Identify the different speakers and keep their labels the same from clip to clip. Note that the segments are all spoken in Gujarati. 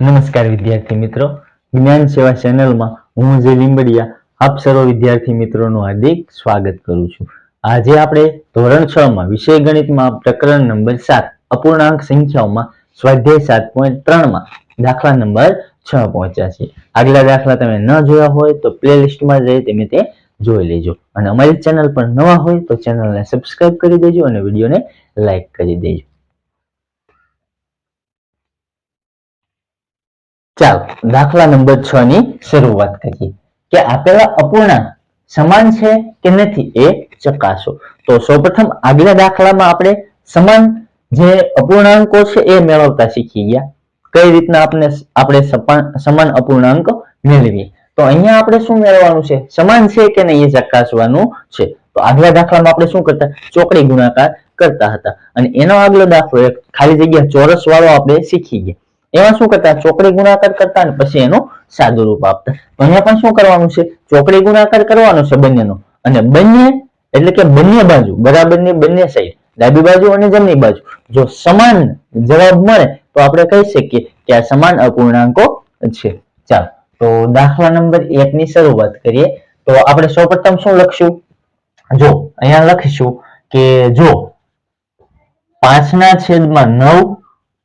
Speaker 1: નમસ્કાર વિદ્યાર્થી મિત્રો. જ્ઞાન સેવા ચેનલમાં હું જે લીંબડિયા, આપ સર્વ વિદ્યાર્થી મિત્રોનું હાર્દિક સ્વાગત કરું છું. આજે આપણે ધોરણ છ માં વિષય ગણિતમાં પ્રકરણ નંબર સાત, અપૂર્ણાંક સંખ્યાઓમાં સ્વાધ્યાય સાત પોઈન્ટ ત્રણમાં દાખલા નંબર છ પહોંચ્યા છે. આગલા દાખલા તમે ન જોયા હોય તો પ્લે લિસ્ટમાં જઈ તમે તે જોઈ લેજો. અને અમારી ચેનલ પર નવા હોય તો ચેનલને સબસ્ક્રાઇબ કરી દેજો અને વિડીયોને લાઈક કરી દેજો. ચાલો, દાખલા નંબર છ ની શરૂઆત કરીએ. કે આપેલા અપૂર્ણાંક સમાન છે કે નથી એ ચકાસો. તો સૌપ્રથમ આગલા દાખલામાં આપણે સમાન જે અપૂર્ણાંકો છે એ મેળવતા શીખી ગયા. કઈ રીતના આપણે આપણે સમાન અપૂર્ણાંક મેળવીએ. તો અહીંયા આપણે શું મેળવવાનું છે? સમાન છે કે નહીં એ ચકાસવાનું છે. તો આગલા દાખલામાં આપણે શું કરતા? ચોકડી ગુણાકાર કરતા હતા. અને એનો આગલો દાખલો એક ખાલી જગ્યા ચોરસ વાળો આપણે શીખી ગયા. એમાં શું કરતા? ચોકડી ગુણાકાર કરતા પછી એનું સાદું રૂપ આપતા. અહીંયા પણ શું કરવાનું છે? ચોકડી ગુણાકાર કરવાનો છે બંનેનો. અને બંને, એટલે કે બંને બાજુ, બરાબરની બંને સાઈડ ડાબી બાજુ અને જમણી બાજુ. જો સમાન જવાબ મળે, તો આપણે કહી શકીએ કે આ સમાન અપૂર્ણાંકો છે. ચાલો, તો દાખલા નંબર એક ની શરૂઆત કરીએ. તો આપણે સૌપ્રથમ શું લખશું? જો, અહીંયા લખીશું કે જો પાંચના છેદમાં નવ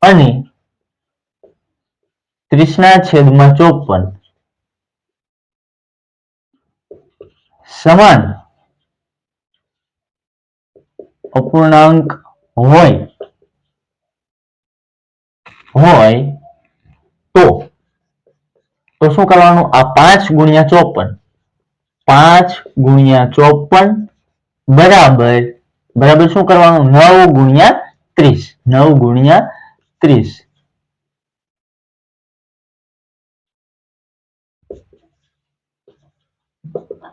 Speaker 1: અને ત્રીસના છેદમાં ચોપન. સમાન અપૂર્ણાંક હોય હોય તો તો શું કરવાનું? આ પાંચ ગુણ્યા ચોપન. પાંચ ગુણ્યા ચોપન બરાબર બરાબર શું કરવાનું? નવ ગુણ્યા ત્રીસ. નવ ગુણ્યા ત્રીસ.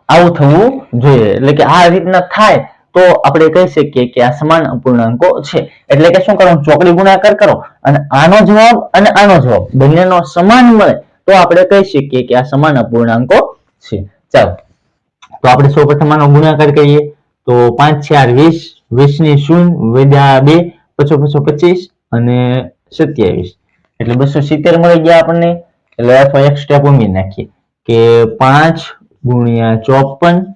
Speaker 1: આવું થવું જોઈએ. એટલે કે આ રીતના થાય તો આપણે કહી શકીએ કે આ સમાન અપૂર્ણાંકો છે. એટલે કે શું કરવાનું ચોકડી ગુણાકાર કરો અને આનો જવાબ અને આનો જવાબ બંનેનો સમાન મળે તો આપણે કહી શકીએ કે આ સમાન અપૂર્ણાંકો છે. ચાલો. તો આપણે સૌપ્રથમ આનો ગુણાકાર કરીએ. તો પાંચ ચાર વીસ વીસની શૂન્ય વેદા બે પચો પચો પચીસ અને સત્યાવીસ. એટલે બસો સિત્તેર મળી ગયા આપણને. એટલે અથવા એક સ્ટેપ ઉમેરી નાખીએ કે પાંચ ગુણ્યા ચોપન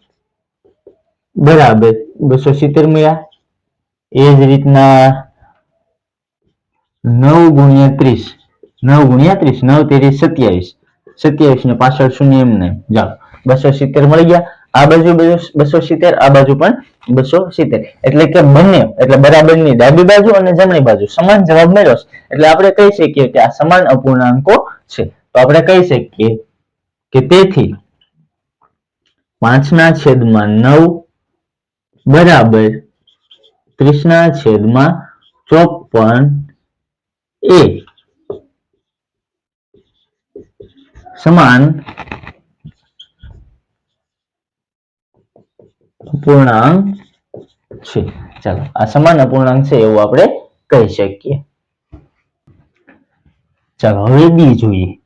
Speaker 1: બરાબર બસો સિત્તેર મળ્યા. એ જ રીતના નવ ગુણ્યા ત્રીસ. નવ ગુણ્યા ત્રીસ, નવ તેરી સત્યાવીસ. સત્યાવીસ ને પાછળ શૂન્ય એમ નહીં. જાઓ. બસો સિત્તેર મળી ગયા. આ બાજુ બસો- સિત્તેર, આ બાજુ પણ બસો સિત્તેર. એટલે કે બંને, એટલે બરાબરની ડાબી બાજુ અને જમણી બાજુ સમાન જવાબ મળ્યો એટલે આપણે કહી શકીએ કે આ સમાન અપૂર્ણાંકો છે. તો આપણે કહી શકીએ કે તેથી પાંચના છેદમાં નવ બરાબર ત્રીસના છેદમાં ચોપન એ. સમાન. અપૂર્ણાંક છે. ચાલો, આ સમાન અપૂર્ણાંક છે એવું આપણે કહી શકીએ. ચાલો, હવે બી જોઈએ.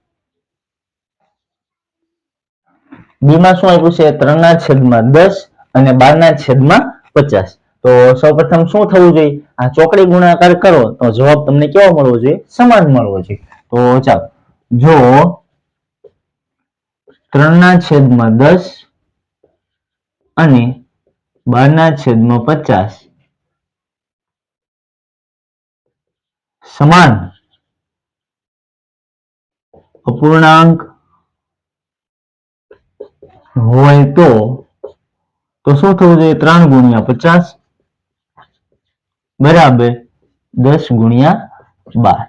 Speaker 1: બી શું આપ્યું છે? ત્રણ ના છેદમાં દસ અને બાર ના છેદમાં પચાસ. તો સૌપ્રથમ શું થવું જોઈએ? આ ચોકડી ગુણાકાર કરો તો જવાબ તમને કેવો મળવો જોઈએ? સમાન મળવો જોઈએ. તો ચાલો, જો ત્રણ ના છેદમાં દસ અને બાર ના છેદમાં પચાસ સમાન અપૂર્ણાંક હોય તો તો શું થવું જોઈએ? ત્રણ ગુણ્યા પચાસ બરાબર દસ ગુણ્યા બાર.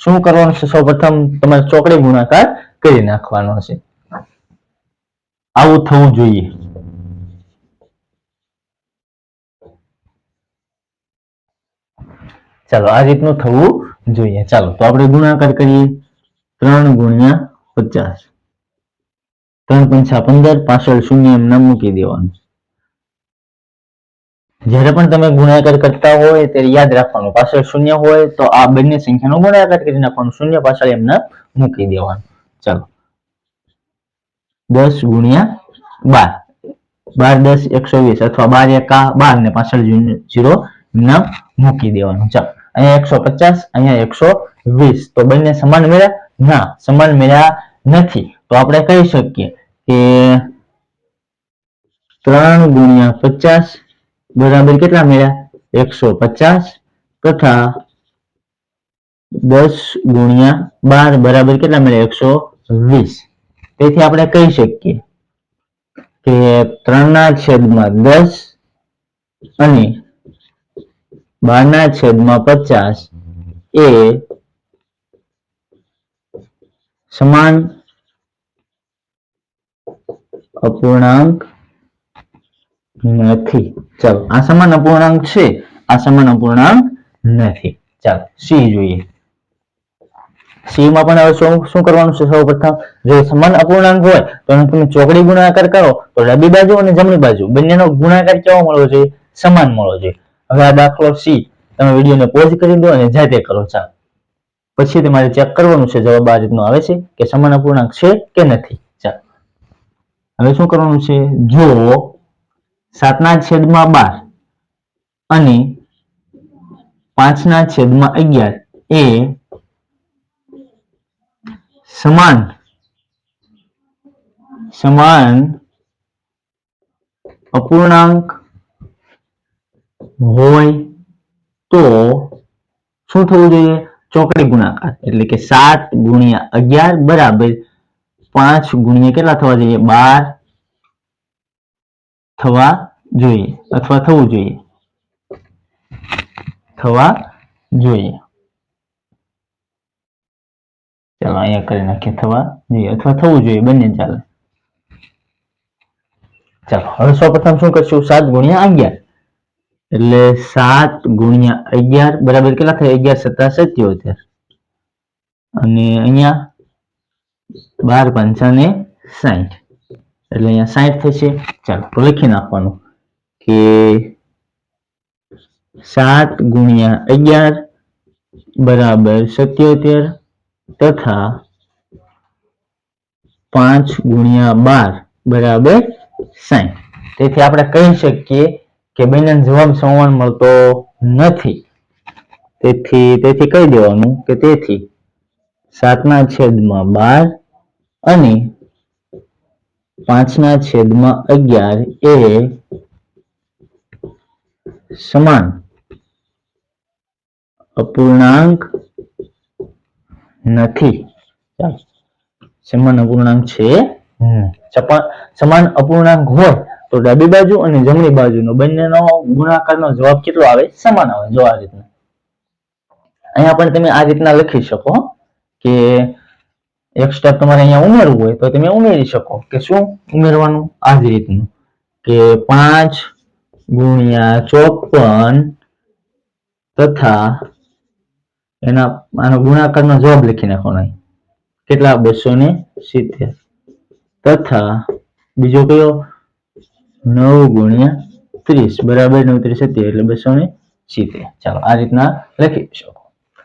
Speaker 1: શું કરવાનું છે? સૌપ્રથમ તમારે ચોકડી ગુણાકાર કરી નાખવાનો છે આવું થવું જોઈએ. ચાલો, આ રીતનું થવું જોઈએ. ચાલો, તો આપણે ગુણાકાર કરીએ. ત્રણ ગુણ્યા પચાસ. ત્રણ પંચા પંદર, પાછળ શૂન્ય એમ નામ મૂકી દેવાનું જ્યારે પણ તમે ગુણાકાર કરતા હોય ત્યારે યાદ રાખવાનું, પાછળ શૂન્ય હોય તો આ બંને સંખ્યાનો ગુણાકાર કરી નાખવાનું, શૂન્ય પાછળ એમને મૂકી દેવાનું. ચાલો. દસ ગુણ્યા બાર. બાર, દસ, એકસો વીસ અથવા બાર, એકા બાર ને પાછળ જીરો એમને મૂકી દેવાનું. ચાલો. અહીંયા એકસો પચાસ, અહીંયા એકસો વીસ. તો બંને સમાન મળ્યા ના, સમાન મળ્યા નથી. તો આપણે કહી શકીએ કે ત્રણ ગુણ્યા પચાસ બરાબર કેટલા મળ્યા? એકસો પચાસ તથા દસ ગુણ્યા બાર બરાબર કેટલા મળ્યા? એકસો વીસ. તેથી આપણે કહી શકીએ કે ત્રણના છેદમાં દસ અને બાર ના છેદમાં પચાસ એ સમાન અપૂર્ણાંક નથી. ચાલો, આ સમાન અપૂર્ણાંક છે, આ સમાન અપૂર્ણાંક નથી. ચાલો સી જોઈએ. સી માં પણ હવે શું શું કરવાનું છે સૌપ્રથમ જો સમાન અપૂર્ણાંક હોય, તો તમે ચોકડી ગુણાકાર કરો, તો ડાબી બાજુ અને જમણી બાજુ, બંનેનો ગુણાકાર કેવો મળવો જોઈએ? સમાન મળવો જોઈએ. હવે આ દાખલો સી તમે વિડીયોને પોઝ કરી દો અને જાતે કરો. ચાલો. પછી તમારે ચેક કરવાનું છે, જવાબ આ રીતનો આવે છે કે સમાન અપૂર્ણાંક છે કે નથી. હવે શું કરવાનું છે? જો સાતના છેદમાં બાર અને પાંચના છેદમાં અગિયાર એ સમાન સમાન અપૂર્ણાંક હોય તો શું થવું જોઈએ? ચોકડી ગુણાકાર એટલે કે સાત ગુણ્યા અગિયાર બરાબર પાંચ ગુણ્યા કેટલા થવા જોઈએ? બાર થવા જોઈએ અથવા થવું જોઈએ? થવા જોઈએ. ચાલો, અહીંયા કરી નાખીએ થવા જોઈએ અથવા થવું જોઈએ? બંને ચાલે. ચાલો, હવે સૌપ્રથમ શું કરશું? સાત ગુણ્યા અગિયાર. એટલે સાત ગુણ્યા અગિયાર બરાબર કેટલા થાય? અગિયાર સત્તા સત્યોતેર. અને અહીંયા બાર પંચાને સાઠ એટલે અહીંયા સાઠ થશે. ચાલો, તો લખી નાખવાનું કે સાત ગુણ્યા અગિયાર બરાબર સત્યોતેર તથા પાંચ ગુણ્યા બાર બરાબર સાઠ તેથી આપણે કહી શકીએ કે બંને જવાબ સંવાદ મળતો નથી. તેથી તેથી કહી દેવાનું કે તેથી સાતના છેદમાં બાર અને પાંચના છેદમાં અગિયાર એ સમાન. અપૂર્ણાંક નથી. સમાન અપૂર્ણાંક છે. સમાન અપૂર્ણાંક હોય તો ડાબી બાજુ અને જમણી બાજુનો બંનેનો ગુણાકારનો જવાબ કેટલો આવે? સમાન આવે જો આ રીતના. અહીંયા પણ તમે આ રીતના લખી શકો કે એક સ્ટેપ તમારે અહીંયા ઉમેરવું હોય તો તમે ઉમેરી શકો કે શું ઉમેરવાનું? આ જ રીતનું કે પાંચ ગુણ્યા ચોપન તથા એના આનો ગુણાકારનો જવાબ લખી નાખવાનો. કેટલા? બસો ને સિત્તેર. તથા બીજો કયો? નવ ગુણ્યા ત્રીસ. બરાબર નવ ત્રીસ સિત્તેર એટલે બસો ને સિત્તેર. ચાલો, આ રીતના લખી શકો.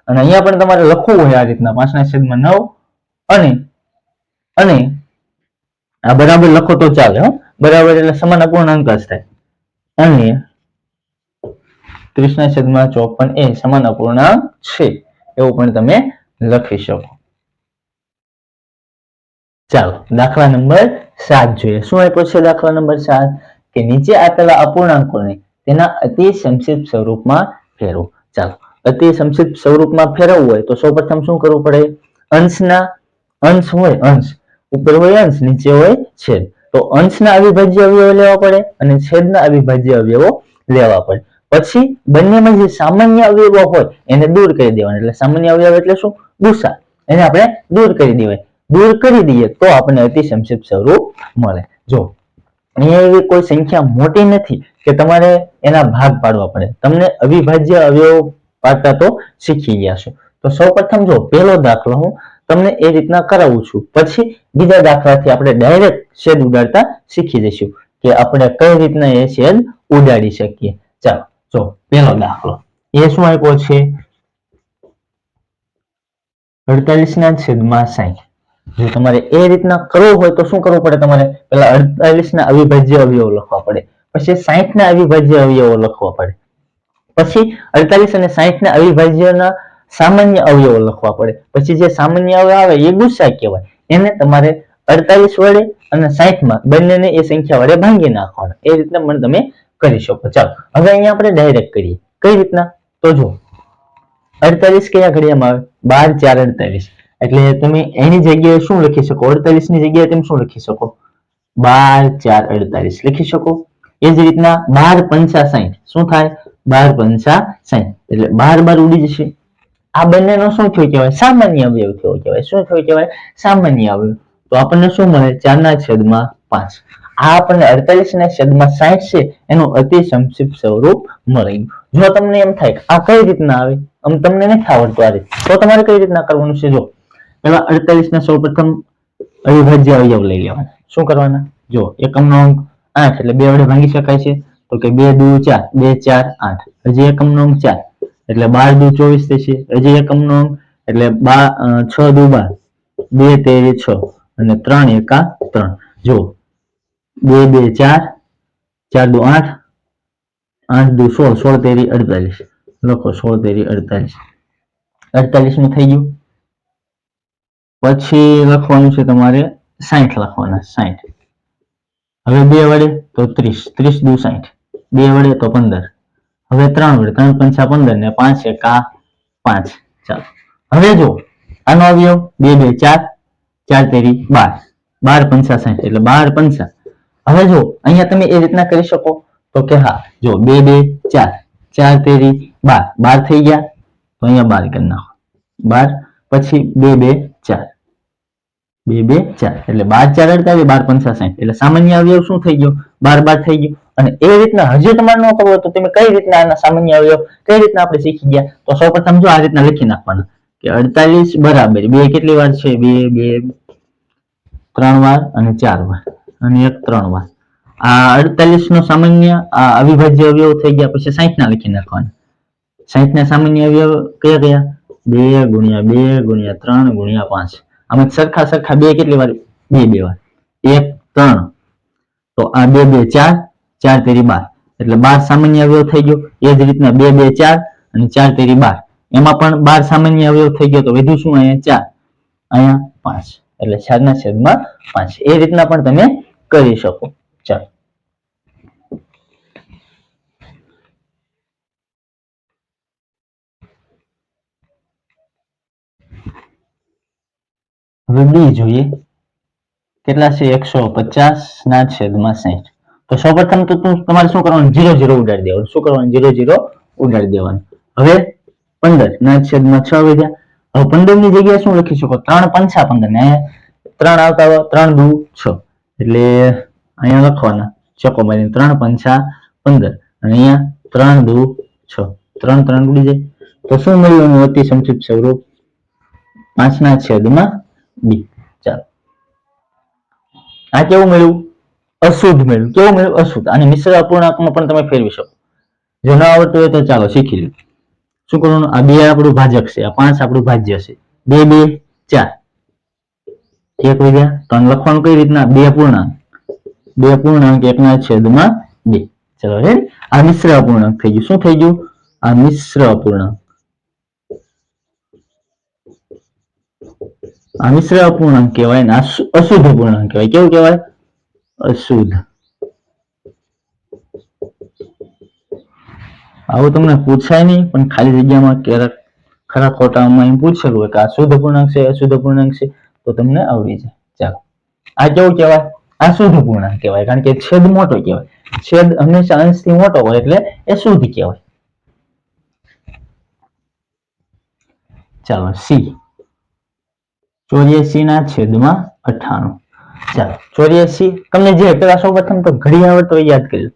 Speaker 1: અને અહીંયા પણ તમારે લખવું હોય આ રીતના. પાંચના છેદમાં નવ અને અને, આ બરાબર લખો તો ચાલે હો. બરાબર એટલે સમાન અપૂર્ણાંક જ થાય. અને ત્રીસના છેદમાં ચોપન એ સમાન અપૂર્ણાંક છે. એવું પણ તમે લખી શકો. ચાલો, દાખલા નંબર સાત જોઈએ. શું આપ્યો છે દાખલા નંબર સાત? કે નીચે આપેલા અપૂર્ણાંકોને તેના અતિ સંક્ષિપ્ત સ્વરૂપમાં ફેરવો. ચાલો, અતિ સંક્ષિપ્ત સ્વરૂપમાં ફેરવવું હોય તો સૌપ્રથમ શું કરવું પડે? અંશના અંશ હોય, અંશ. ઉપર હોય, અંશ. નીચે હોય, છેદ. તો અંશના અવિભાજ્ય અવયવો લેવા પડે અને છેદના અવિભાજ્ય અવયવો લેવા પડે. પછી બંનેમાં જે સામાન્ય અવયવો હોય, એને દૂર કરી દેવાના. એટલે સામાન્ય અવયવ એટલે શું? ગુસા એને આપણે દૂર કરી દેવાય. દૂર કરી દઈએ તો આપણને અતિ સંક્ષિપ્ત સ્વરૂપ મળે. જો, અહીંયા એવી કોઈ સંખ્યા મોટી નથી કે તમારે એના ભાગ પાડવા પડે. તમને અવિભાજ્ય અવયવો પાડતા તો શીખી ગયા છો. તો સૌ પ્રથમ જો, પહેલો દાખલો હું તમને એ રીતના કરાવું છું. પછી બીજા દાખલાથી આપણે ડાયરેક્ટ શેડ ઉડાડતા શીખી જઈશું કે આપણે કઈ રીતના એ શેડ ઉડાડી શકીએ. ચાલો, જો, પહેલો દાખલો. એ શું આપ્યો છે? અડતાલીસ ના છેદમાં સાહીઠ જો તમારે એ રીતના કરવું હોય તો શું કરવું પડે તમારે? પેલા અડતાલીસ ના અવિભાજ્ય અવયવો લખવા પડે. પછી સાહીઠ ના અવિભાજ્ય અવયવો લખવા પડે. પછી અડતાલીસ અને સાહીઠ ના અવિભાજ્યના સામાન્ય અવયવો લખવા પડે. પછી જે સામાન્ય અવયવ આવે એ ગુસ્સા કહેવાય. એને તમારે અડતાલીસ વડે અને સાહીઠમાં બંનેને એ સંખ્યા વડે ભાંગી નાખવાના. એ રીતના પણ તમે કરી શકો. ચાલો, હવે અહીંયા આપણે ડાયરેક્ટ કરીએ. કઈ રીતના? તો જો અડતાલીસ કયા ઘડિયામાં આવે? બાર, ચાર, અડતાલીસ. એટલે તમે એની જગ્યાએ શું લખી શકો? અડતાલીસની જગ્યાએ તમે શું લખી શકો? બાર, ચાર, અડતાલીસ લખી શકો. એ જ રીતના બાર, પંચા સાહીઠ. શું થાય? બાર, પંચા સાહીઠ. એટલે બાર બાર ઉડી જશે. આ બંનેનો શું થયું કહેવાય? સામાન્ય અવયવ થયો કહેવાય. શું થયું કહેવાય? સામાન્ય અવયવ. તો આપણને શું મળે? ચારના છેદમાં પાંચ. આ આપણને અડતાલીસ ના છેદમાં સાહીઠ છે. એનું અતિ સંક્ષિપ્ત સ્વરૂપ મળી ગયું જો તમને એમ થાય આ કઈ રીતના આવે? આમ તમને નથી આવડતું આ તો તમારે કઈ રીતના કરવાનું છે? જો પેલા અડતાલીસ ના સૌ અવિભાજ્ય અવયવ લઈ લેવાના. શું કરવાના? જો, એકમનો અંક આઠ એટલે બે વડે ભાંગી શકાય છે. તો કે બે દુ ચાર, બે ચાર, આઠ. હજી એકમનો અંક ચાર. એટલે બાર દુ ચોવીસ થશે. હજી એકમનો અંક, એટલે બાર છ દુ બાર. બે, તેરી છ. અને ત્રણ, એકા ત્રણ. જો બે બે, ચાર. ચાર દુ આઠ. આઠ દુ સોળ. સોળ, તેરી અડતાલીસ. લખો સોળ, તેરી અડતાલીસ અડતાલીસ. નું થઈ ગયું? પછી લખવાનું છે તમારે સાહીઠ લખવાના સાહીઠ હવે બે વડે તો ત્રીસ. ત્રીસ દુ સાહીઠ બે વડે તો પંદર. હવે ત્રણ વડે ત્રણ પંચા પંદર ને પાંચ એકા પાંચ. ચાલો. હવે જો આનો અવયવ બે બે, ચાર ચાર તેરી બાર. બાર પંચા સાહીઠ એટલે બાર પંચા. હવે જો અહીંયા તમે એ રીતના કરી શકો તો કે હા જો બે બે, ચાર. ચાર તેરી બાર. બાર થઈ ગયા, તો અહીંયા બાર કરી નાખો. બાર, પછી બે બે બે બે, ચાર. એટલે બાર, ચાર અડતાલીસ બાર, પંચા સાહીઠ એટલે સામાન્ય અવયવ શું થઈ ગયો? બાર બાર થઈ ગયો. અને એ રીતના હજી તમારે ન કરવો તો તમે કઈ રીતના આના સામાન્ય અવયવ, કઈ રીતના આપણે શીખી ગયા? તો સૌ પ્રથમ જો આ રીતના લખી નાખવાના. કે અડતાલીસ બરાબર. બે કેટલી વાર છે? બે બે, ત્રણ વાર અને ચાર વાર. અને એક, ત્રણ વાર. આ અડતાલીસ નો સામાન્ય, આ અવિભાજ્ય અવયવ થઈ ગયા પછી સાહીઠ ના લખી નાખવાના. સાહીઠ ના સામાન્ય અવયવ કયા કયા? બે ગુણ્યા બે ગુણ્યા ત્રણ ગુણ્યા પાંચ. આમાં સરખા સરખા બે કેટલી વાર? બે બે વાર. એક, ત્રણ. તો આ બે બે, ચાર. ચાર તેરી બાર. એટલે બાર સામાન્ય અવયવ થઈ ગયો. એ જ રીતના બે બે, ચાર અને ચાર તેરી બાર. એમાં પણ બાર સામાન્ય અવયવ થઈ ગયો તો વધુ શું? અહીંયા ચાર. અહીંયા પાંચ. એટલે ચાર ના છેદમાં પાંચ. એ રીતના પણ તમે કરી શકો. ચાલો. હવે બી જોઈએ. કેટલા છે? એકસો પચાસ ના છેદમાં સાહીઠ તો સૌપ્રથમ તો તું- તમારે શું કરવાનું? જીરો જીરો ઉડાડી દેવાનું. શું કરવાનું? જીરો જીરો ઉડાડી દેવાનું. હવે પંદર ના છેદમાં છ વધ્યા. હવે પંદરની જગ્યાએ શું લખી શકો? ત્રણ પંચા પંદર ને ત્રણ આવતા ત્રણ દુ છ. એટલે અહીંયા લખવાના. ચકો મારી ત્રણ પંચા પંદર. અને અહીંયા ત્રણ દુ છ. ત્રણ ત્રણ ઉડી જાય. તો શું મળ્યું? અતિ સંક્ષિપ્ત સ્વરૂપ. પાંચના છેદમાં બી. ચાલો. આ કેવું મળ્યું? અશુદ્ધ મળ્યું. કેવું મળ્યું? અશુદ્ધ. અને મિશ્ર અપૂર્ણાંકમાં પણ તમે ફેરવી શકો. જો આવડતું હોય તો ચાલો શીખી લો શું કરવાનું? આ બે આપણું ભાજક છે. આ પાંચ આપણું ભાજ્ય છે. બે બે, ચાર. એક વધ્યા ત્રણ લખવાનું કઈ રીતના? બે પૂર્ણાંક બે પૂર્ણાંક એકના છેદમાં બે. ચલો હે આ મિશ્ર અપૂર્ણાંક થઈ ગયું. શું થઈ ગયું? આ મિશ્ર અપૂર્ણાંક. આ મિશ્ર અપૂર્ણાંક કહેવાય ને અશુદ્ધ અપૂર્ણાંક કહેવાય. કેવું કહેવાય? અશુદ્ધ. આવું તમને પૂછાય નહીં, પણ ખાલી જગ્યામાં ક્યારેક ખરા ખોટામાં એમ પૂછેલું હોય કે આ શુદ્ધ છે અશુદ્ધ અપૂર્ણાંક છે, તો તમને આવડી જાય. ચાલો. આ કેવું કહેવાય? આ શુદ્ધ અપૂર્ણાંક કહેવાય, કારણ કે છેદ મોટો કહેવાય. છેદ હંમેશા અંશથી મોટો હોય એટલે એ શુદ્ધ કહેવાય. ચાલો, સી. ચોર્યાસી ના છેદમાં અઠાણું ચાલો, ચોર્યાસી, તમને જે પેલા સૌ પ્રથમ તો ઘડી તો યાદ કરી લો.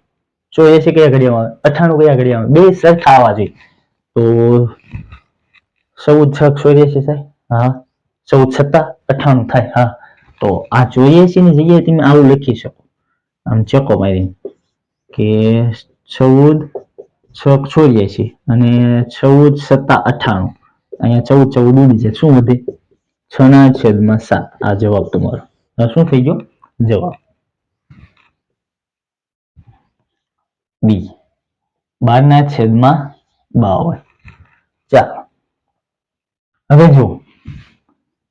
Speaker 1: ચોર્યાસી કયા ઘડિયામાં આવે? અઠાણું કયા ઘડિયામાં આવે? બે સરખા આવવા જોઈએ. તો ચૌદ છ ચોર્યાસી થાય? હા. ચૌદ સત્તા અઠાણું થાય, હા. તો આ ચોર્યાસી ની જગ્યાએ તમે આવું લખી શકો. આમ ચકો મારી કે ચૌદ છ ચોર્યાસી અને ચૌદ સત્તા અઠાણું અહીંયા ચૌદ ચૌદ ઉડી જાય. શું વધે? છ ના છેદમાં સાત. આ જવાબ તમારો. શું થઈ ગયો? જવાબ. બી. બાર ના છેદમાં બાવન. ચાલો. હવે જુઓ.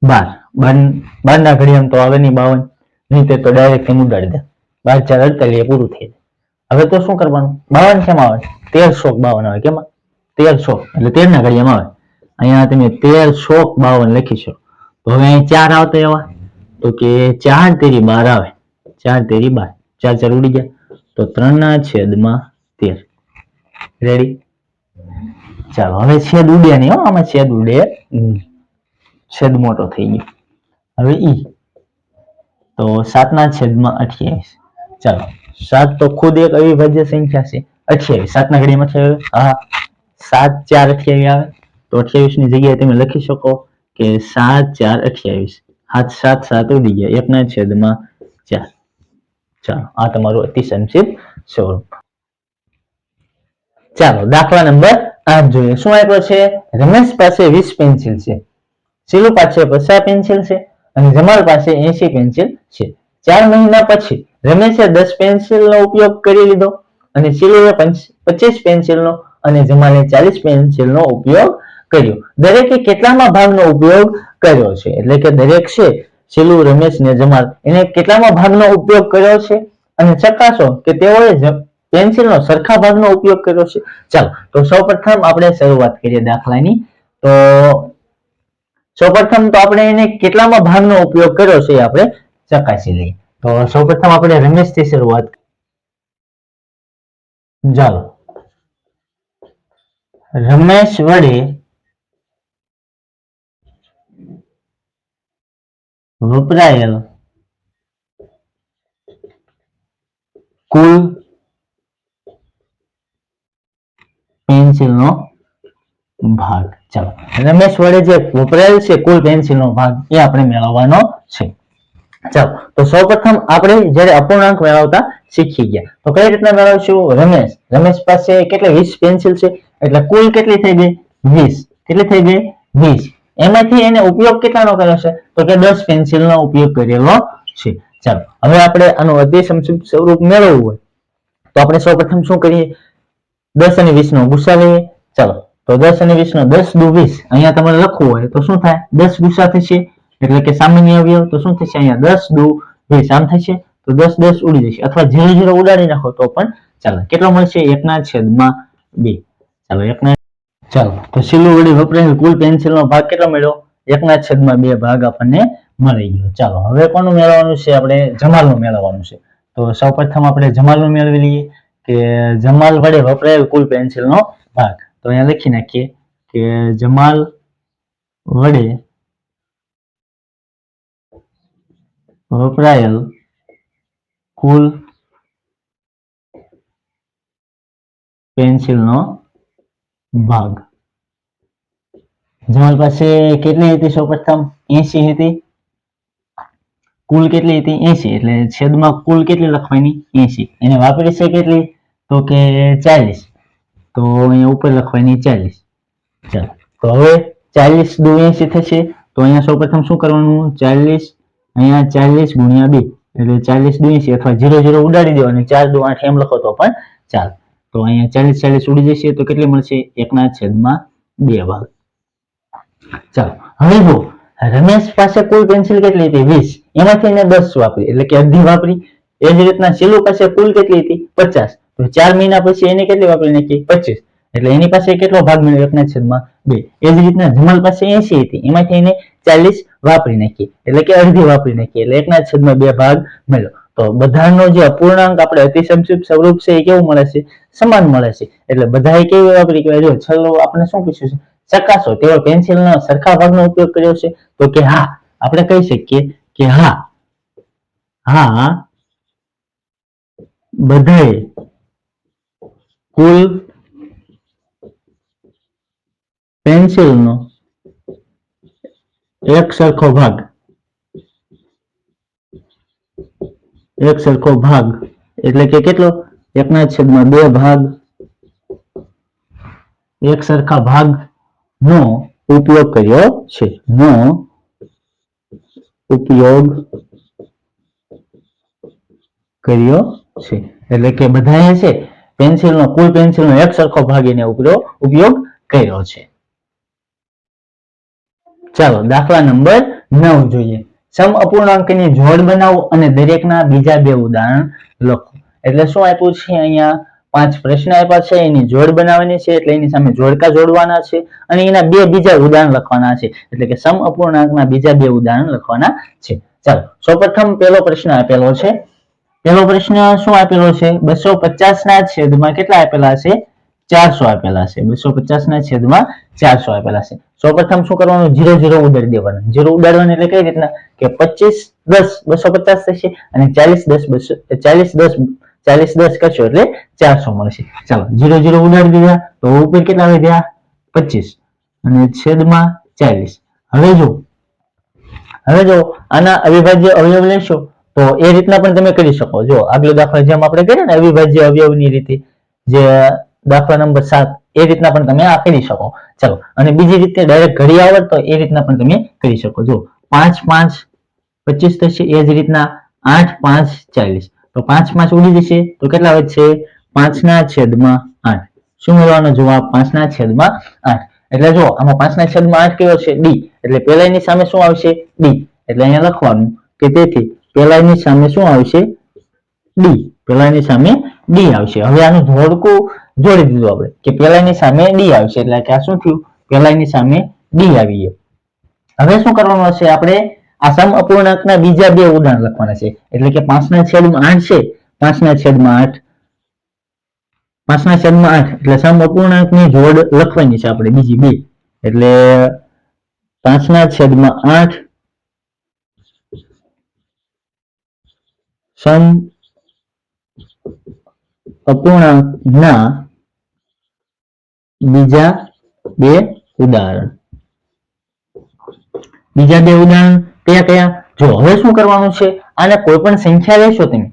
Speaker 1: બાર. બાર બાર ના ઘડિયામાં તો આવે નહીં બાવન. નહીં તે તો ડાયરેક્ટ એમ ઉડાડી દે. બાર, ચાર અડતાલીએ પૂરું થઈ જાય. હવે તો શું કરવાનું? બાવન કેમ આવે? તેર શોક બાવન આવે. કેમ? તેર શોક એટલે તેર ના ઘડિયામાં આવે. અહીંયા તમે તેર શોક બાવન લખીશો તો હવે અહીં ચાર આવતા એવા. તો કે ચાર તેરી બાર આવે. ચાર તેરી બાર. ચાર ચાર ઉડી ગયા. તો ત્રણ ના છેદમાં તેર. રેડી ચાલો, હવે છેદ ઉડ્યા નહીં હો. આમાં છેદ ઉડે નહીં. છેદ મોટો થઈ ગયો. હવે ઈ. તો સાતના છેદમાં અઠ્યાવીસ. ચાલો, સાત તો ખુદ એક અવિભાજ્ય સંખ્યા છે. અઠ્યાવીસ. સાતના ઘડીમાં અઠ્યાવીસ. હા. સાત, ચાર અઠ્યાવીસ આવે. તો અઠ્યાવીસની જગ્યાએ તમે લખી શકો. કે સાત, ચાર, અઠ્યાવીસ. હાથ સાત સાત ઉડી ગયા. એકના છેદમાં ચાર. ચાલો, આ તમારું અતિ સંક્ષિપ્ત સ્વરૂપ. ચાલો, દાખલા નંબર આઠ જોઈએ. શું આપ્યો છે? રમેશ પાસે વીસ પેન્સિલ છે. શીલુ પાસે પચાસ પેન્સિલ છે અને જમાલ પાસે એસી પેન્સિલ છે. ચાર મહિના પછી રમેશે દસ પેન્સિલનો ઉપયોગ કરી લીધો અને શીલુએ પંચ- પચીસ પેન્સિલનો અને જમાલે ચાલીસ પેન્સિલનો ઉપયોગ કર્યો. દરેકે કેટલામાં ભાગનો ઉપયોગ કર્યો છે? એટલે કે દરેક છે, છેલ્લું રમેશ ને જમાલ. એને કેટલામાં ભાગનો ઉપયોગ કર્યો છે? અને ચકાસો કે તેઓએ પેન્સિલ પેન્સિલનો સરખા ભાગનો ઉપયોગ કર્યો છે? ચાલો, તો સૌપ્રથમ આપણે શરૂઆત કરીએ દાખલાની. તો સૌપ્રથમ તો આપણે એને કેટલામાં ભાગનો ઉપયોગ કર્યો છે આપણે ચકાસી લઈએ. તો સૌપ્રથમ આપણે રમેશથી શરૂઆત ચાલો. રમેશ વડે વપરાયેલ. કુલ પેન્સિલનો ભાગ. ચાલો. રમેશ વડે જે વપરાયેલ છે, કુલ પેન્સિલનો ભાગ, એ આપણે મેળવવાનો છે. ચાલો. તો સૌપ્રથમ આપણે જ્યારે અપૂર્ણાંક મેળવતા શીખી ગયા. તો કઈ રીતના મેળવશું? રમેશ. રમેશ પાસે કેટલી? વીસ પેન્સિલ છે. એટલે કુલ કેટલી થઈ ગઈ? વીસ. કેટલી થઈ ગઈ? વીસ. એમાંથી એને ઉપયોગ કેટલાનો કર્યો છે? તો કે દસ પેન્સિલનો ઉપયોગ કરેલો છે. ચાલો, હવે આપણે આનું સંક્ષિપ્ત સ્વરૂપ મેળવવું હોય. તો આપણે સૌપ્રથમ શું કરીએ? દસ અને વીસ નો ગુસ્સા લઈએ. ચાલો, તો દસ અને વીસ નો દસ દુ વીસ. અહીંયા તમારે લખવું હોય તો શું થાય? દસ ગુસ્સા થશે. એટલે કે સામાન્ય અવયવ, તો શું થશે અહીંયા? દસ દુ વીસ. આમ થશે. તો દસ દસ ઉડી જશે. અથવા ઝીરો ઝીરો ઉડાડી નાખો તો પણ ચાલે. કેટલો મળશે? એકના છેદમાં બે. ચાલો, એકના ચાલો, તો સિલ્લુ વડે વપરાયેલ કુલ પેન્સિલ નો ભાગ કેટલો મળ્યો? એકના છેદમાં બે ભાગ આપણને મળી ગયો. ચાલો, હવે કોનું મેળવવાનું છે? આપણે જમાલનું મેળવવાનું છે. તો સૌપ્રથમ આપણે જમાલનું મેળવી લઈએ કે જમાલ વડે વપરાયેલ કુલ પેન્સિલ નો ભાગ. તો અહીંયા લખી નાખીએ કે જમાલ વડે વપરાયેલ કુલ પેન્સિલનો ભાગ. જમાલ પાસે કેટલી હતી સૌપ્રથમ? એસી હતી? કુલ કેટલી હતી? એસી એટલે છેદમાં કુલ કેટલી લખવાની? એસી એને વાપરી છે કેટલી? તો કે ચાલીસ. તો અહીંયા ઉપર લખવાની ચાલીસ. ચાલો. તો હવે ચાલીસ દુ એસી થશે. તો અહીંયા સૌપ્રથમ શું કરવાનું? ચાલીસ. અહીંયા ચાલીસ ગુણ્યા બે. એટલે ચાલીસ દુ એસી અથવા ઝીરો ઝીરો ઉડાડી દેવાની. ચાર દુ આઠ એમ લખો તો પણ ચાલે. તો અહીંયા ચાલીસ ચાલીસ ઉડી જશે તો કેટલી મળશે? એકના છેદમાં બે ભાગ. ચાલો, હવે જો રમેશ પાસે કુલ પેન્સિલ કેટલી હતી? વીસ. એમાંથી એને દસ વાપરી, એટલે કે અડધી વાપરી. એ જ રીતના શીલુ પાસે કુલ કેટલી હતી? પચાસ. તો ચાર મહિના પછી એને કેટલી વાપરી નાખી? પચીસ. એટલે એની પાસે કેટલો ભાગ મળ્યો? એકના છેદમાં બે. એ જ રીતના જમલ પાસે એસી હતી. એમાંથી એને ચાલીસ વાપરી નાખી, એટલે કે અડધી વાપરી નાખી, એટલે એકના છેદમાં બે ભાગ મળ્યો. તો બધાનો જે અપૂર્ણાંક આપણે અતિસંક્ષિપ્ત સ્વરૂપ છે એ કેવું મળે છે? સમાન મળે છે. એટલે બધાએ કેવી વાપરી કહેવાય, જો છેલ્લો આપણે શું પૂછ્યું છે? ચકાસો. તેઓ પેન્સિલનો સરખા ભાગનો ઉપયોગ કર્યો છે. તો કે હા, આપણે કહી શકીએ કે હા હા, બધાએ કુલ પેન્સિલનો એક સરખો ભાગ, એક સરખો ભાગ, એટલે કે કેટલો? એકના છેદમાં બે ભાગ, એક સરખા ભાગ નો ઉપયોગ કર્યો છે. નો ઉપયોગ કર્યો છે. એટલે કે બધાએ છે પેન્સિલનો, કુલ પેન્સિલનો એક સરખો ભાગ એને ઉપયોગ કર્યો છે. ચાલો, દાખલા નંબર નવ જોઈએ. સમ અપૂર્ણાંકની જોડ બનાવો અને દરેકના બીજા બે ઉદાહરણ લખો. એટલે શું આપ્યું છે અહીંયા? પાંચ પ્રશ્ન આપ્યા છે, એની જોડ બનાવવાની છે, એટલે એની સામે જોડકા જોડવાના છે, અને એના બે બીજા ઉદાહરણ લખવાના છે, એટલે કે સમ અપૂર્ણાંકના બીજા બે ઉદાહરણ લખવાના છે. ચાલો, સૌપ્રથમ પહેલો પ્રશ્ન આપેલો છે. પહેલો પ્રશ્ન શું આપેલો છે? બસો પચાસ ના છેદમાં કેટલા આપેલા છે? ચારસો આપેલા છે. બસો પચાસ ના છેદમાં ચારસો આપેલા છે. સૌપ્રથમ શું કરવાનું? જીરો જીરો ઉડાડી દેવાનું. જીરો ઉડાડવાનું એટલે કઈ રીતના? કે પચીસ દસ બસો પચાસ થશે અને ચાલીસ દસ બસો, ચાલીસ દસ ચાલીસ દસ કરશો એટલે ચારસો મળશે. ચાલો, જીરો જીરો ઉડાડી દીધા, તો ઉપર કેટલા વધ્યા પચીસ. અને છેદમાં ચાલીસ. હવે જો હવે જો આના અવિભાજ્ય અવયવ લેશો, તો એ રીતના પણ તમે કરી શકો. જો, આગલો દાખલો જેમ આપણે કરીએ ને, અવિભાજ્ય અવયવની રીતે, જે દાખલા નંબર સાત, એ રીતના પણ તમે આ કરી શકો. ચલો, અને બીજી રીતે ડાયરેક્ટ ઘડી આવડતો એ રીતના પણ તમે કરી શકો. જો, પાંચ પાંચ પચીસ થશે, એ જ રીતના આઠ પાંચ ચાલીસ. તો પાંચ પાંચ ઉડી જશે? તો કેટલા વધશે? પાંચના છેદમાં આઠ. શું મળવાનો જવાબ? પાંચના છેદમાં આઠ. એટલે જો આમાં પાંચના છેદમાં આઠ કેવો છે? ડી. એટલે પહેલાની સામે શું આવશે? ડી. એટલે અહીંયા લખવાનું કે તેથી પહેલાની સામે શું આવશે? ડી. પહેલાની સામે ડી આવશે. હવે આનું જોડકું જોડી દીધું આપણે કે પહેલાની સામે ડી આવશે. એટલે કે આ શું થયું? પહેલાની સામે ડી આવી ગયો. હવે શું કરવાનું હશે આપણે? આ સમઅપૂર્ણાંકના બીજા બે ઉદાહરણ લખવાના છે. એટલે કે પાંચના છેદમાં આઠ છે, પાંચના છેદમાં આઠ, પાંચના છેદમાં આઠ. એટલે સમઅપૂર્ણાંકની જોડ લખવાની છે આપણે બીજી બે. એટલે પાંચના છેદમાં આઠ, સમ અપૂર્ણાંકના બીજા બે ઉદાહરણ. બીજા બે ઉદાહરણ કયા કયા? જો હવે શું કરવાનું છે? આને કોઈ પણ સંખ્યા લેશો તમે.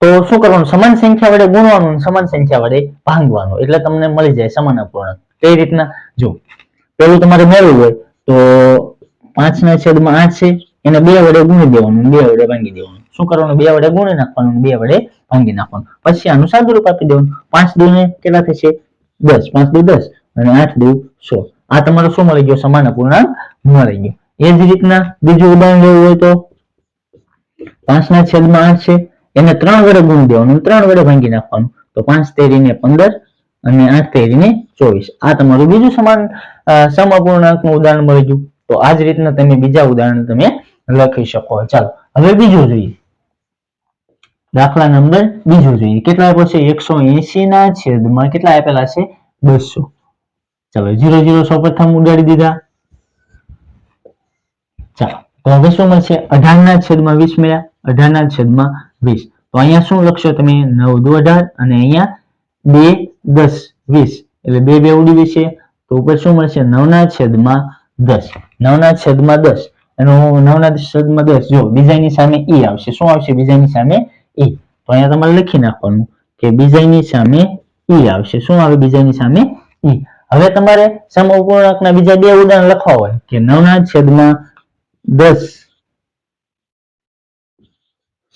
Speaker 1: તો શું કરવાનું? સમાન સંખ્યા વડે ગુણવાનું સમાન સંખ્યા વડે ભાંગવાનું. એટલે તમને મળી જાય સમાન અપૂર્ણાંક. કઈ રીતના? જો પેલું તમારે મેળવું હોય તો પાંચ ના છેદમાં આઠ છે. એને બે વડે ગુણી દેવાનું બે વડે ભાંગી દેવાનું. શું કરવાનું? બે વડે ગુણી નાખવાનું બે વડે ભાંગી નાખવાનું. પછી આનું સાદુ રૂપ આપી દેવાનું. પાંચ દુ ને કેટલા થશે? દસ. પાંચ દુ દસ અને આઠ દુ સો. આ તમારો શું મળી ગયો? સમાન અપૂર્ણાંક મળી ગયો. એ જ રીતના બીજું ઉદાહરણ લેવું હોય તો પાંચ ના છેદમાં આઠ છે, એને ત્રણ વડે ગુણ દેવાનું ત્રણ વડે ભાંગી નાખવાનું. તો પાંચ તેરીને પંદર અને આઠ તેરી ને ચોવીસ. આ તમારું બીજું સમાન સમપૂર્ણાંકનું ઉદાહરણ મળી ગયું. તો આ જ રીતના તમે બીજા ઉદાહરણ તમે લખી શકો. ચાલો, હવે બીજું જોઈએ. દાખલા નંબર બીજું જોઈએ. કેટલા આપ્યો છે? એકસો એસી ના છેદમાં કેટલા આપેલા છે? બસો. ચાલો, જીરો જીરો સૌ પ્રથમ ઉડાડી દીધા. ચાલો હવે શું મળશે? અઢાર ના છેદમાં વીસ મળ્યા અઢાર ના છેદમાં વીસ. તો અહીંયા શું લખશો તમે? નવ દુ અઢાર અને અહીંયા બે દસ વીસ. એટલે બે બે ઉડી વિશે તો ઉપર શું મળશે? નવ ના છેદમાં દસ. નવ ના છેદમાં દસ. એનું નવ ના છેદમાં દસ. જો, બીજાની સામે ઈ આવશે. શું આવશે? બીજાની સામે ઈ તો અહીંયા તમારે લખી નાખવાનું કે બીજાની સામે ઈ આવશે. શું આવે? બીજાની સામે ઈ હવે તમારે સમઅપૂર્ણાંકના બીજા બે ઉદાહરણ લખવા હોય કે નવ ના છેદમાં દસ.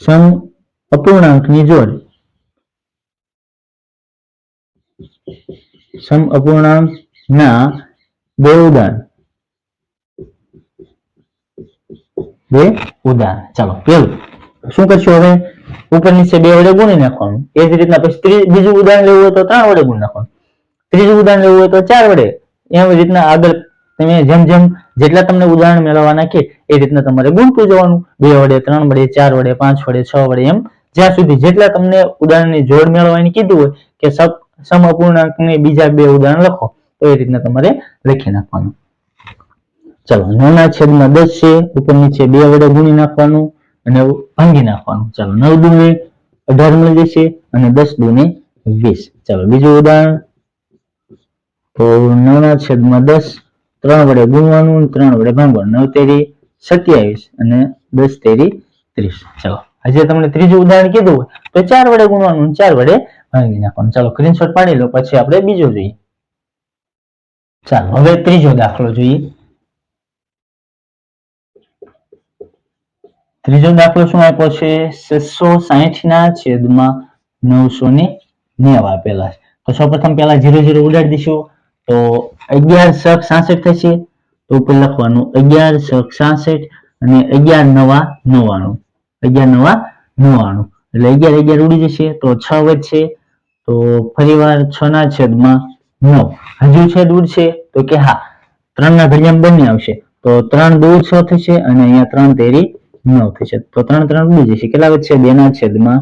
Speaker 1: સમ અપૂર્ણાંકની જોડ. સમ અપૂર્ણાંકના બે ઉદાહરણ. બે ઉદાહરણ. ચાલો પેલું શું કરશું હવે? ઉપર નીચે બે વડે ગુણી નાખવાનું. એ જ રીતના પછી બીજું ઉદાહરણ લેવું હોય તો ત્રણ વડે ગુણ નાખવાનું. ત્રીજું ઉદાહરણ લેવું હોય તો ચાર વડે. એમ રીતના આગળ તમે જેમ જેમ જેટલા તમને ઉદાહરણ મેળવવાના કે એ રીતના તમારે ગુણતું જવાનું. બે વડે, ત્રણ વડે, ચાર વડે, પાંચ વડે, છ વડે એમ. જ્યાં સુધી જેટલા તમને ઉદાહરણની જોડ મેળવવાની કીધું હોય કે સમ બીજા બે ઉદાહરણ લખો, તો એ રીતના તમારે લખી નાખવાનું. ચલો નવના છેદમાં દસ છે, ઉપર નીચે બે વડે ગુણી નાખવાનું અને ભાંગી નાખવાનું. ચાલો, નવ દુને અઢાર મળી જશે અને દસ દુને વીસ. ચાલો, બીજું ઉદાહરણ. તો નવના છેદમાં દસ ત્રણ વડે ગુણવાનું, ત્રણ વડે ભાંગવાનું. નવ તેરી સત્યાવીસ અને દસ તેરી ત્રીસ. ચાલો હજી તમને ત્રીજું ઉદાહરણ કીધું તો ચાર વડે ગુણવાનું ચાર વડે ભાંગી નાખવાનું. ચાલો સ્ક્રીનશોટ પાડી લો, પછી આપણે બીજો જોઈએ. ચાલો, હવે ત્રીજો દાખલો જોઈએ. ત્રીજો દાખલો શું આપ્યો છે? છસો સાહીઠ ના છેદમાં નવસો ને નેવ આપેલા છે. તો સૌપ્રથમ પહેલા ઝીરો જીરો ઉડાડી દઈશું. તો અગિયાર સક સાસઠ થશે તો ઉપર લખવાનું અગિયાર છ સાસઠ અને અગિયાર નવા નવ્વાણું. અગિયાર નવા નવ્વાણું. એટલે અગિયાર અગિયાર ઉડી જશે, તો છ વધશે. તો ફરીવાર છ ના છેદમાં નવ. હજુ છેદ ઉડશે, તો કે હા ત્રણ ના ઘડિયામાં બંને આવશે. તો ત્રણ દૂર છ થશે અને અહીંયા ત્રણ તેરી નવ થશે. તો ત્રણ ત્રણ ઉડી જશે. કેટલા વધશે? બે ના છેદમાં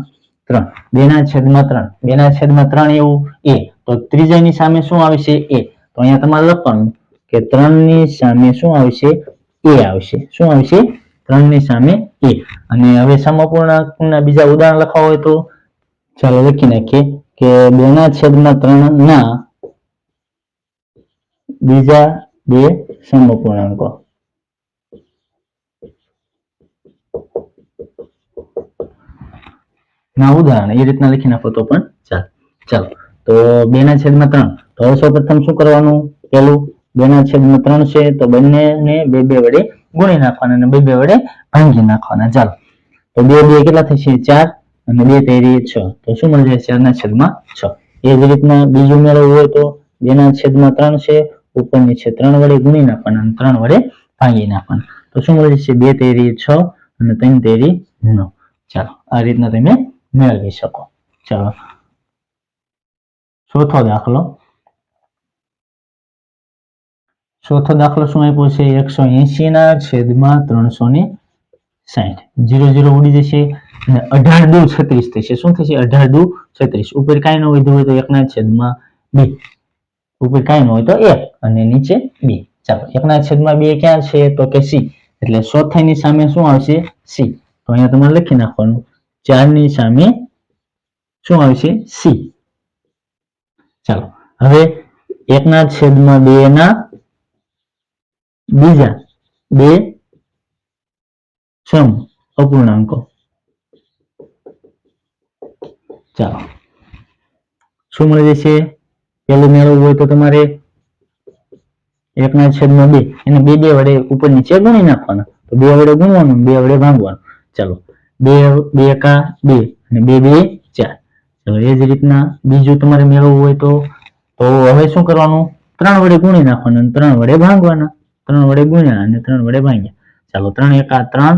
Speaker 1: ત્રણ. બે ના છેદમાં ત્રણ. બે ના છેદમાં ત્રણ એવું એ. તો ત્રીજાની સામે શું આવશે? એ. તો અહીંયા તમારે લખવાનું કે ત્રણની સામે શું આવશે? એ આવશે. શું આવશે? ત્રણની સામે એ. અને હવે સમપૂર્ણાંકના બીજા ઉદાહરણ લખવા હોય તો ચાલો લખી નાખીએ કે બે ના છેદમાં ત્રણ ના બીજા બે સમપૂર્ણાંકો. ના ઉદાહરણ, એ રીતના લખી નાખો તો પણ ચાલ. ચાલો. તો બે ના છેદમાં ત્રણ. તો સૌ પ્રથમ શું કરવાનું? પેલું બે ના છેદમાં ત્રણ છે, તો બંનેને બે બે વડે ગુણી નાખવાના અને બે બે વડે ભાંગી નાખવાના. ચાલો. તો બે બે કેટલા થશે? ચાર અને બે તેરી છ. તો શું મળી જાય? ચાર ના છેદમાં છ. એ જ રીતના બીજું મેળવવું હોય તો બે ના છેદમાં ત્રણ છે, ઉપરની છે ત્રણ વડે ગુણી નાખવાના અને ત્રણ વડે ભાંગી નાખવાના. તો શું મળી જશે? બે તેરી છ અને ત્રણ તેરી નવ. ચાલો, આ રીતના તમે મેળવી શકો. ચાલો. ચોથો દાખલો. ચોથો દાખલો શું આપ્યો છે? એકસો એસી ના છેદમાં ત્રણસો ને સાઠ જીરો જીરો ઉડી જશે અને અઢાર દુ છત્રીસ થશે. શું થશે? અઢાર દુ છત્રીસ. ઉપર કાંઈ ન વધ્યું હોય તો એકના છેદમાં બે. ઉપર કાંઈ ન હોય તો એક અને નીચે બે. ચાલો, એકના છેદમાં બે ક્યાં છે? તો કે સી. એટલે ચોથાની સામે શું આવશે? સી. તો અહીંયા તમારે લખી નાખવાનું. ચારની સામે શું આવશે? સી. ચાલો, હવે એકના છેદમાં બે ના બીજા બે સમ અપૂર્ણાંકો. ચાલો. શું મળી જશે? પેલું મેળવવું હોય તો તમારે એકના છેદમાં બે એને બે બે વડે ઉપર નીચે ગુણી નાખવાના. તો બે વડે ગુણવાનું, બે વડે ભાંગવાનું. ચાલો. બે બે એકા બે અને બે બે ચાર. ચાલો, એ જ રીતના બીજું તમારે મેળવવું હોય તો તો હવે શું કરવાનું? ત્રણ વડે ગુણી નાખવાના ત્રણ વડે ભાંગવાના. ત્રણ વડે ગુણ્યા અને ત્રણ વડે ભાંગ્યા. ચાલો ત્રણ એકા ત્રણ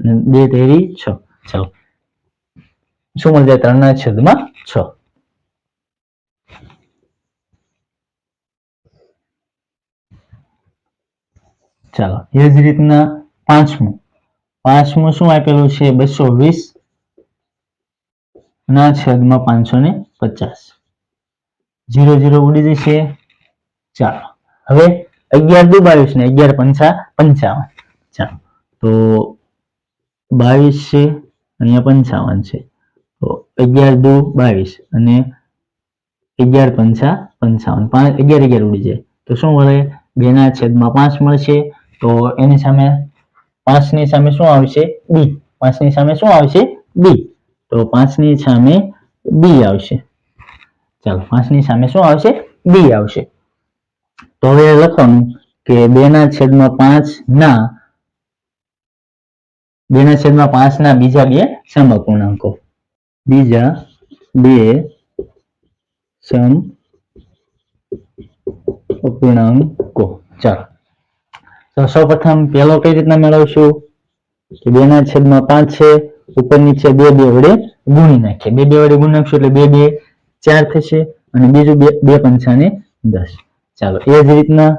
Speaker 1: અને બે તેરી છ. ચાલો. શું મળી જાય ત્રણ ના છેદમાં છ? ચાલો, એ જ રીતના પાંચમું. પાંચમું શું આપેલું છે? બસો વીસ ના છેદમાં પાંચસો ને પચાસ. જીરો જીરો ઉડી જશે. ચાલો. હવે અગિયાર દુ બાવીસ ને અગિયાર પંચા, પંચાવન. ચાલો. તો બાવીસ છે, અહીંયા પંચાવન છે. તો અગિયાર દુ બાવીસ અને અગિયાર પંચા, પંચાવન. પાંચ, અગિયાર અગિયાર ઉડી જાય. તો શું મળે? બે ના છેદમાં પાંચ મળશે. તો એની સામે પાંચની સામે શું આવશે? બી. પાંચની સામે શું આવશે? બી. તો પાંચની સામે બી આવશે. ચાલો, પાંચની સામે શું આવશે? બી આવશે. તો હવે લખવાનું કે બે ના છેદમાં પાંચ ના બે ના છેદમાં પાંચ ના બીજા બે સમઅપૂર્ણાંકો. બીજા બે સમ અપૂર્ણાંકો ચાલો. તો સૌપ્રથમ પહેલો કઈ રીતના મેળવશું? કે બે ના છેદમાં પાંચ છે, ઉપર નીચે બે બે વડે ગુણી નાખીએ. બે બે વડે ગુણી નાખશું એટલે બે બે ચાર થશે અને બીજું બે બે પંચાને દસ. ચાલો, એ જ રીતના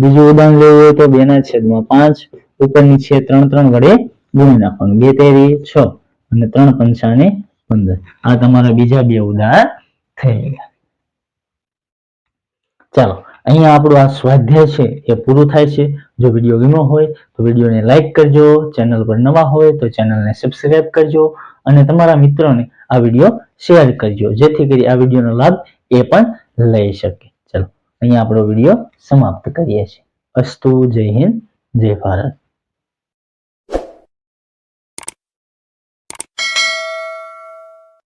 Speaker 1: બીજું ઉદાહરણ લેવું હોય તો બે ના છેદમાં પાંચ ઉપર નીચે ત્રણ ત્રણ વડે ગુણી નાખવાનું. બે, તેરી છ અને ત્રણ પંચાને પંદર. આ તમારા બીજા બે ઉદાહરણ થઈ ગયા. ચાલો, અહીંયા આપણું આ સ્વાધ્યાય છે એ પૂરું થાય છે. જો વીડિયો ગમ્યો હોય તો વિડીયોને લાઈક કરજો, ચેનલ પર નવા હોય તો ચેનલને સબસ્ક્રાઇબ કરજો અને તમારા મિત્રોને આ વીડિયો શેર કરજો, જેથી કરી આ વિડીયોનો લાભ એ પણ લઈ શકે. અહીંયા આપણો વીડિયો સમાપ્ત કરીએ છીએ. અસ્તુ જય હિન્દ જય ભારત.